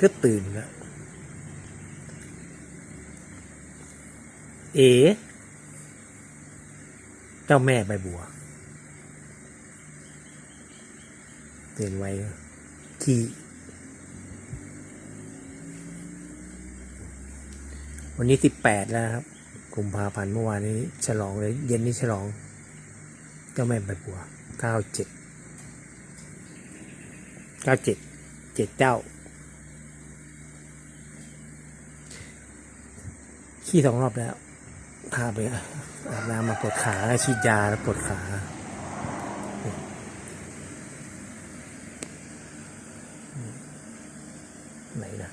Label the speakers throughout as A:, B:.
A: ก็ตื่นแล้วเอ๋เจ้าแม่ใบบัวตื่นไว้ขี้วันนี้สิบแปดแล้วครับกุมภาพันธ์เมื่อวานนี้ ฉลองเลย เย็นนี้ฉลอง เจ้าแม่ใบบัวเก้าเจ็ดเก้าเจ็ดเจ็ดเจ้า ขี้สองรอบแล้วพาไปอาบน้ำมาปวดขาฉีดยาแล้วปวดขาไหนนะ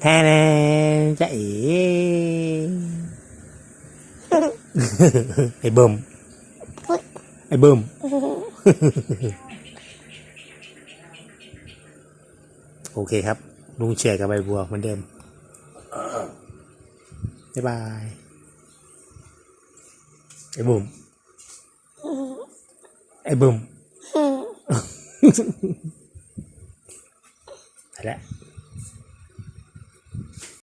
A: แท้แน่จะเอ๋ไอ้เบิ่ม ไอ้เบิ่มโอเคครับ ลุงเชียร์กับใบบัวเหมือนเดิม บ๊ายบาย ไอ้บุ๋มไอ้บุ๋มไปแล้ว